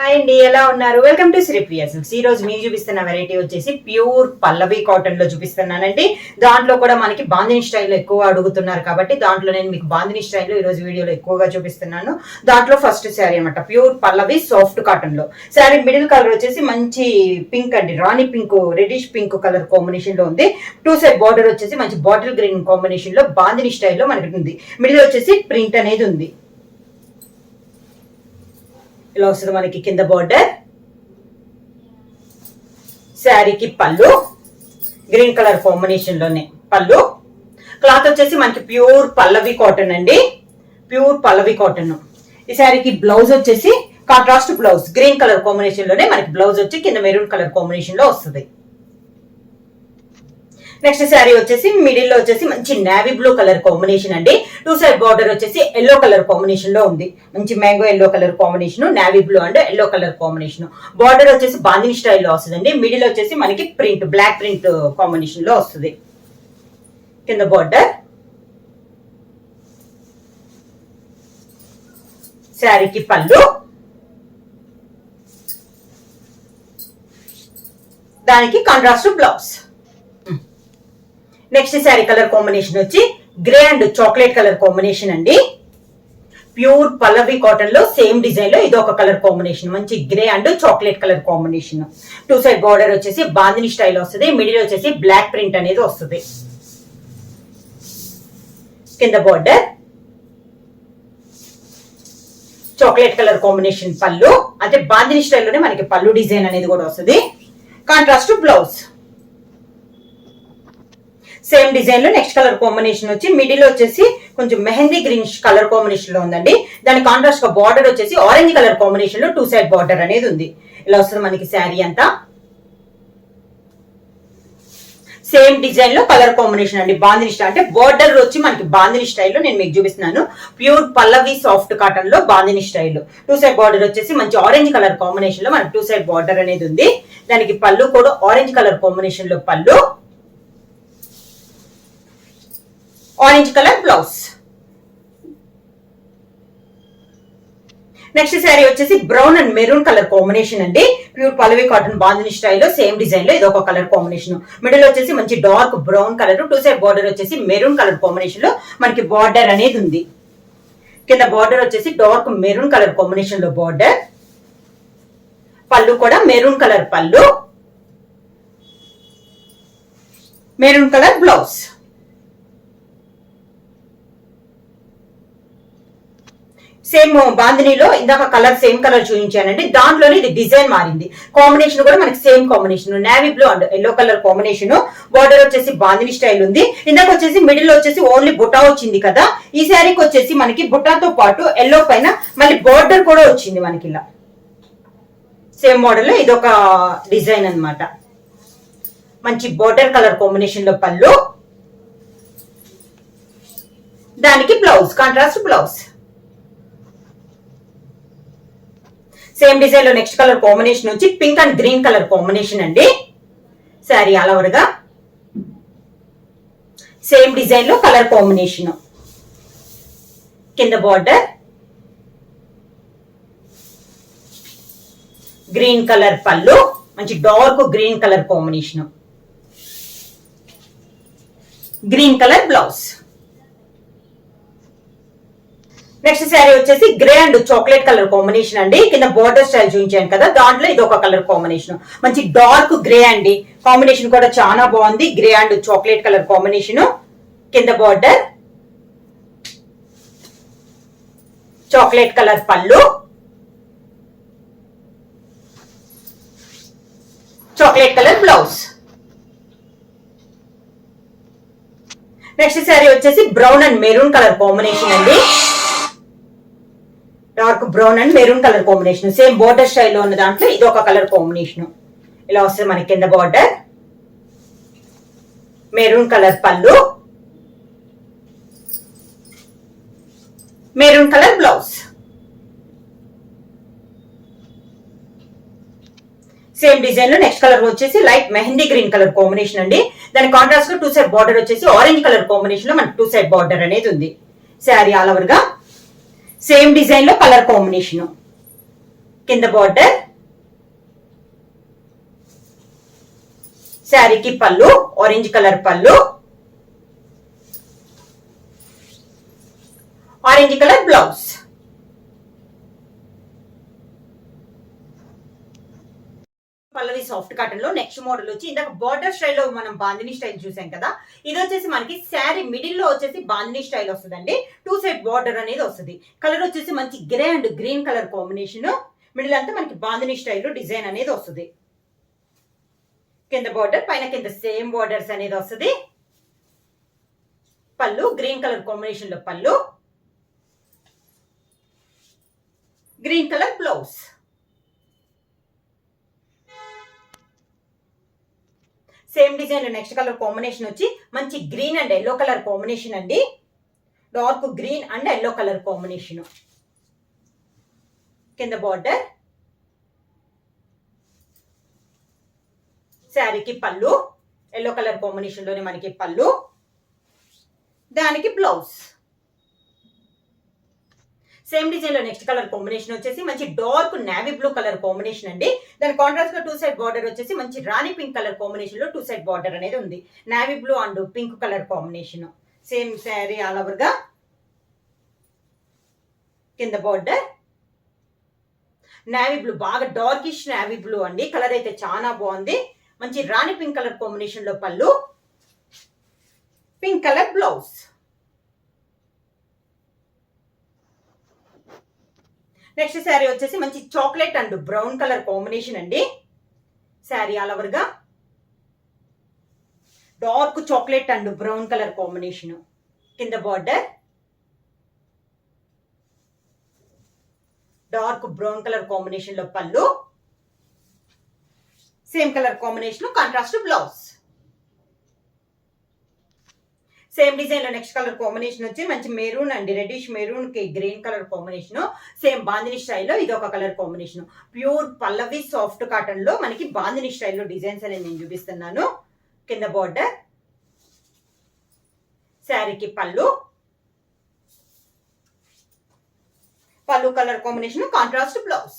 Hi అండి ఎలా ఉన్నారు? వెల్కమ్ టు శ్రీ ప్రియా ఈ రోజు మీకు చూపిస్తున్న వెరైటీ వచ్చేసి ప్యూర్ పల్లవి కాటన్లో చూపిస్తున్నానండి. దాంట్లో కూడా మనకి బాందిని స్టైల్ ఎక్కువ అడుగుతున్నారు కాబట్టి దాంట్లో నేను మీకు బాందిని స్టైల్ ఈ రోజు వీడియోలో ఎక్కువగా చూపిస్తున్నాను. దాంట్లో ఫస్ట్ శారీ అనమాట ప్యూర్ పల్లవి సాఫ్ట్ కాటన్లో. శారీ మిడిల్ కలర్ వచ్చేసి మంచి పింక్ అండి Rani pink reddish pink colour కాంబినేషన్లో ఉంది. టూ సైడ్ బార్డర్ వచ్చేసి మంచి బాటిల్ గ్రీన్ కాంబినేషన్లో బాందిని స్టైల్లో మనకి ఉంది. మిడిల్ వచ్చేసి ప్రింట్ అనేది ఉంది. ఇలా వస్తుంది మనకి కింద బార్డర్ శారీకి పళ్ళు. గ్రీన్ కలర్ కాంబినేషన్లోనే పళ్ళు. క్లాత్ వచ్చేసి మనకి ప్యూర్ పల్లవి కాటన్ అండి. ప్యూర్ పల్లవి కాటన్ ఈ శారీకి బ్లౌజ్ వచ్చేసి కాంట్రాస్ట్ బ్లౌజ్ గ్రీన్ కలర్ కాంబినేషన్లోనే మనకి బ్లౌజ్ వచ్చి కింద మెరూన్ కలర్ కాంబినేషన్లో వస్తుంది. నెక్స్ట్ శారీ వచ్చేసి మిడిల్లో వచ్చేసి మంచి నావీ బ్లూ కలర్ కాంబినేషన్ అండి. టూ సైడ్ బార్డర్ వచ్చేసి ఎల్లో కలర్ కాంబినేషన్లో ఉంది. మంచి mango yellow colour combination navy blue and yellow colour combination border వచ్చేసి బాందిని స్టైల్లో వస్తుందండి. మిడిల్ వచ్చేసి మనకి ప్రింట్ బ్లాక్ ప్రింట్ కాంబినేషన్లో వస్తుంది. కింద బార్డర్ శారీకి పళ్ళు. దానికి contrast blouse next sari colour combination వచ్చి grey and chocolate colour combination అండి. ప్యూర్ పల్లవి కాటన్లో సేమ్ డిజైన్లో ఇది ఒక కలర్ కాంబినేషన్. మంచి grey and chocolate colour combination. Two side border వచ్చేసి బాందిని స్టైల్ వస్తుంది. మిడిల్ వచ్చేసి బ్లాక్ ప్రింట్ అనేది వస్తుంది. కింద బార్డర్. చాక్లెట్ కలర్ కాంబినేషన్ పళ్ళు. అంటే బాందిని స్టైల్లోనే మనకి పళ్ళు డిజైన్ అనేది కూడా వస్తుంది. Contrast blouse. సేమ్ డిజైన్లో నెక్స్ట్ కలర్ కాంబినేషన్ వచ్చి మిడిల్ వచ్చేసి కొంచెం మెహందీ గ్రీన్ కలర్ కాంబినేషన్లో ఉందండి. దాని కాంట్రాస్ట్గా బార్డర్ వచ్చేసి ఆరెంజ్ కలర్ కాంబినేషన్లో టూ సైడ్ బార్డర్ అనేది ఉంది. ఇలా వస్తుంది మనకి శారీ అంతా. సేమ్ డిజైన్లో కలర్ కాంబినేషన్ అండి. బాందిని స్టైల్ అంటే బార్డర్ వచ్చి మనకి బాందిని స్టైల్లో నేను మీకు చూపిస్తున్నాను. ప్యూర్ పల్లవి సాఫ్ట్ కాటన్లో bandhani style. Two side border వచ్చేసి మంచి ఆరెంజ్ కలర్ కాంబినేషన్లో మనకి టూ సైడ్ బార్డర్ అనేది ఉంది. దానికి పళ్ళు కూడా ఆరెంజ్ కలర్ కాంబినేషన్లో పళ్ళు. Orange colour blouse next sari వచ్చేసి brown and maroon colour combination అండి. ప్యూర్ పల్లవి కాటన్ బాందిని స్టైల్లో సేమ్ డిజైన్లో ఇదొక కలర్ కాంబినేషన్ మిడిల్ వచ్చేసి మంచి dark brown colour two side border వచ్చేసి మెరూన్ కలర్ కాంబినేషన్లో మనకి బార్డర్ అనేది ఉంది. కింద బార్డర్ వచ్చేసి డార్క్ మెరూన్ కలర్ కాంబినేషన్లో బార్డర్ పళ్ళు కూడా మెరూన్ కలర్ పళ్ళు. మెరూన్ కలర్ బ్లౌజ్ సేమ్ బాందినీలో uh, ఇందాక కలర్ సేమ్ కలర్ చూపించానండి. దాంట్లోనే ఇది డిజైన్ మారింది. కాంబినేషన్ కూడా మనకి same combination navy blue and yellow colour combination border వచ్చేసి బాందిని స్టైల్ ఉంది. ఇందాక వచ్చేసి మిడిల్ వచ్చేసి ఓన్లీ బుటా వచ్చింది కదా. ఈ శారీకి వచ్చేసి మనకి బుటాతో పాటు ఎల్లో పైన మళ్ళీ బార్డర్ కూడా వచ్చింది మనకి ఇలా. సేమ్ మోడల్ ఇది ఒక డిజైన్ అన్నమాట. మంచి బోర్డర్ కలర్ కాంబినేషన్లో పళ్ళు. దానికి బ్లౌజ్ కాంట్రాస్ట్ బ్లౌజ్ సేమ్ డిజైన్లో నెక్స్ట్ కలర్ కాంబినేషన్ వచ్చి pink and green colour combination అండి. శారీ ఆల్ ఓవర్గా సేమ్ డిజైన్లో కలర్ కాంబినేషన్. కింద బార్డర్. గ్రీన్ కలర్ పళ్ళు. మంచి dark green colour combination. Green colour blouse. Next sari వచ్చేసి grey and chocolate colour combination అండి. కింద బార్డర్ స్టైల్ చూపించాను కదా దాంట్లో ఇది ఒక కలర్ కాంబినేషన్. మంచి డార్క్ గ్రే అండి. కాంబినేషన్ కూడా చాలా బాగుంది. Grey and chocolate colour combination కింద బార్డర్ చాక్లెట్ కలర్ పళ్ళు. Chocolate colour blouse next sari వచ్చేసి brown and maroon colour combination అండి. Dark brown and maroon colour combination. Same border స్టైల్లో ఉన్న దాంట్లో ఇది ఒక కలర్ కాంబినేషన్. ఇలా వస్తుంది మనకి కింద బార్డర్. మెరూన్ కలర్ పళ్ళు. Maroon colour blouse. సేమ్ డిజైన్లో నెక్స్ట్ కలర్ వచ్చేసి light mehndi green colour combination అండి. దాని కాంట్రాస్ట్లో టూ సైడ్ బార్డర్ వచ్చేసి ఆరెంజ్ కలర్ కాంబినేషన్లో మనకి టూ సైడ్ బార్డర్ అనేది ఉంది. శారీ ఆల్ ఓవర్గా సేమ్ డిజైన్లో కలర్ కాంబినేషన్ కింద బార్డర్ శారీకి పళ్ళు ఆరెంజ్ కలర్ పళ్ళు. Orange colour blouse Pallavi soft కాటన్లో నెక్స్ట్ మోడల్ వచ్చి ఇందాక బార్డర్ స్టైల్లో మనం బాందిని స్టైల్ చూసాం కదా. ఇది వచ్చేసి మనకి శారీ మిడిల్లో వచ్చేసి బాందిని స్టైల్ వస్తుందండి. టూ సైడ్ బార్డర్ అనేది వస్తుంది. కలర్ వచ్చేసి మంచి grey and green colour combination middle అంతా మనకి బాందిని స్టైల్లో డిజైన్ అనేది వస్తుంది. కింద బార్డర్ పైన కింద సేమ్ బార్డర్స్ అనేది వస్తుంది. పళ్ళు గ్రీన్ కలర్ కాంబినేషన్లో పళ్ళు. గ్రీన్ కలర్ బ్లౌజ్ సేమ్ డిజైన్లో నెక్స్ట్ కలర్ కాంబినేషన్ వచ్చి మంచి green and yellow colour combination అండి. Dark green and yellow colour combination. కింద బార్డర్. శారీకి పళ్ళు. ఎల్లో కలర్ కాంబినేషన్లోనే మనకి పళ్ళు. దానికి బ్లౌజ్. సేమ్ డిజైన్లో నెక్స్ట్ కలర్ కాంబినేషన్ వచ్చేసి మంచి dark navy blue colour combination అండి. దాని కాంట్రాస్ట్గా టూ సైడ్ బార్డర్ వచ్చేసి మంచి రాణి పింక్ కలర్ కాంబినేషన్లో టూ సైడ్ బార్డర్ అనేది ఉంది. Navy blue and pink colour combination same sari all ఓవర్గా కింద బార్డర్ నావీ బ్లూ బాగా డార్కిష్ నావీ బ్లూ అండి. కలర్ అయితే చాలా బాగుంది. మంచి రాణి పింక్ కలర్ కాంబినేషన్లో పళ్ళు. Pink colour blouse next sari వచ్చేసి మంచి chocolate and brown colour combination అండి. శారీ ఆల్ ఓవర్గా dark chocolate and brown colour combination కింద బార్డర్. డార్క్ బ్రౌన్ కలర్ కాంబినేషన్లో పళ్ళు. Same colour combination contrast blouse. Same డిజైన్లో నెక్స్ట్ కలర్ కాంబినేషన్ వచ్చి మంచి మెరూన్ అండి reddish మెరూన్కి green colour combination same bandhani స్టైల్లో ఇది ఒక colour combination pure Pallavi soft కాటన్లో మనకి బాందిని స్టైల్లో డిజైన్స్ అనేది నేను చూపిస్తున్నాను. కింద బార్డర్ శారీకి పళ్ళు. పళ్ళు colour combination contrast blouse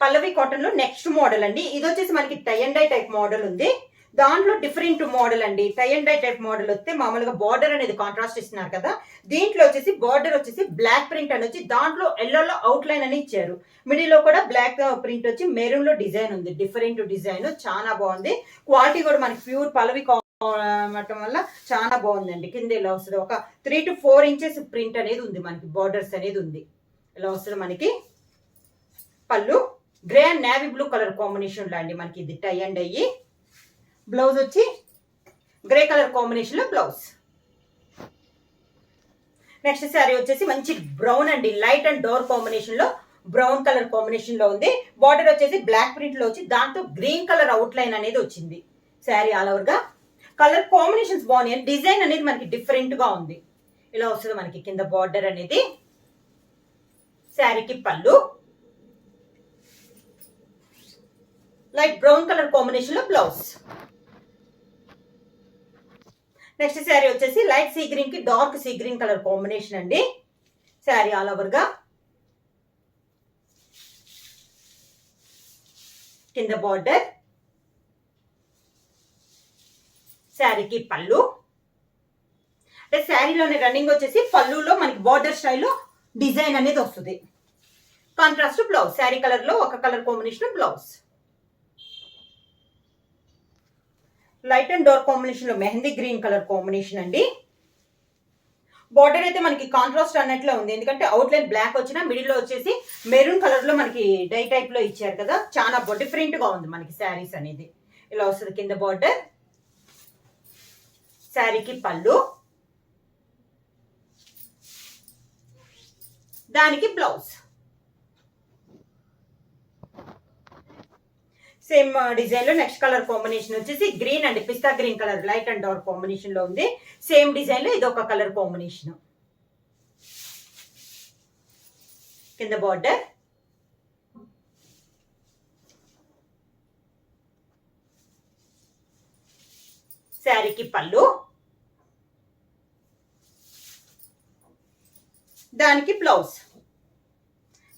Pallavi కాటన్లో నెక్స్ట్ మోడల్ అండి. ఇది వచ్చేసి మనకి tie and dye type model ఉంది. దాంట్లో డిఫరెంట్ మోడల్ అండి. Tie and dye type model వస్తే మామూలుగా బార్డర్ అనేది కాంట్రాస్ట్ ఇస్తున్నారు కదా. దీంట్లో వచ్చేసి బార్డర్ వచ్చేసి బ్లాక్ ప్రింట్ అని వచ్చి దాంట్లో ఎల్లోలో అవుట్ లైన్ అని ఇచ్చారు. మిడిల్లో కూడా బ్లాక్ ప్రింట్ uh, వచ్చి మెరూన్లో డిజైన్ ఉంది. డిఫరెంట్ డిజైన్ చాలా బాగుంది. క్వాలిటీ కూడా మనకి ప్యూర్ పల్లవి అవటం వల్ల చాలా బాగుందండి. కింద ఇలా వస్తుంది. ఒక three to four inches print అనేది ఉంది మనకి. బార్డర్స్ అనేది ఉంది. ఇలా వస్తుంది మనకి. పళ్ళు. Grey and navy blue colour కాంబినేషన్లో అండి మనకి ఇది. టై అండ్ అయ్యి బ్లౌజ్ వచ్చి గ్రే కలర్ కాంబినేషన్లో బ్లౌజ్. నెక్స్ట్ శారీ వచ్చేసి మంచి బ్రౌన్ అండి లైట్ అండ్ డోర్ కాంబినేషన్లో బ్రౌన్ కలర్ కాంబినేషన్లో ఉంది. బార్డర్ వచ్చేసి బ్లాక్ ప్రింట్లో వచ్చి దాంతో గ్రీన్ కలర్ అవుట్లైన్ అనేది వచ్చింది. శారీ ఆల్ ఓవర్గా. కలర్ కాంబినేషన్స్ బాగున్నాయి డిజైన్ అనేది మనకి డిఫరెంట్గా ఉంది. ఇలా వస్తుంది మనకి కింద బార్డర్ అనేది. శారీకి పళ్ళు. లైట్ బ్రౌన్ కలర్ కాంబినేషన్లో బ్లౌజ్. నెక్స్ట్ శారీ వచ్చేసి లైట్ సీ గ్రీన్కి dark sea green colour combination అండి. శారీ ఆల్ ఓవర్గా. కింద బార్డర్. శారీకి పళ్ళు. అంటే శారీలోనే రన్నింగ్ వచ్చేసి పళ్ళులో మనకి బార్డర్ స్టైల్లో డిజైన్ అనేది వస్తుంది. Contrast blouse. శారీ కలర్లో ఒక colour combination blouse. Light and dark కాంబినేషన్లో మెహందీ గ్రీన్ కలర్ కాంబినేషన్ అండి. బార్డర్ అయితే మనకి కాంట్రాస్ట్ అన్నట్లో ఉంది. ఎందుకంటే అవుట్లైన్ బ్లాక్ వచ్చినా మిడిల్లో వచ్చేసి మెరూన్ కలర్లో మనకి డై టైప్లో ఇచ్చారు కదా. చాలా డిఫరెంట్గా ఉంది మనకి శారీస్ అనేది. ఇలా వస్తుంది కింద బార్డర్. శారీకి పళ్ళు. దానికి బ్లౌజ్. సేమ్ డిజైన్ uh, లో నెక్స్ట్ కలర్ కాంబినేషన్ వచ్చేసి green and pista green colour light and dark కాంబినేషన్లో ఉంది. సేమ్ డిజైన్లో ఇది ఒక కలర్ కాంబినేషన్ కింద బార్డర్ శారీకి పళ్ళు. దానికి బ్లౌజ్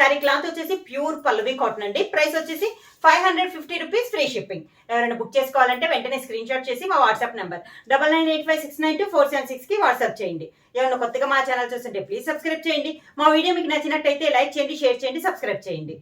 శారీ క్లాత్ వచ్చేసి ప్యూర్ పల్లవి కాటన్ అండి. ప్రైస్ వచ్చేసి five hundred fifty rupees free shipping. ఎవరైనా బుక్ చేసుకోవాలంటే వెంటనే స్క్రీన్ షాట్ చేసి మా WhatsApp number double nine eight five six nine two four seven సిక్స్కి వాట్సాప్ చేయండి. ఏమైనా కొత్తగా మా ఛానల్ చూస్తుంటే ప్లీజ్ సబ్స్క్రైబ్ చేయండి. మా వీడియో మీకు నచ్చినట్టయితే లైక్ చేయండి షేర్ చేయండి సబ్స్క్రైబ్ చేయండి.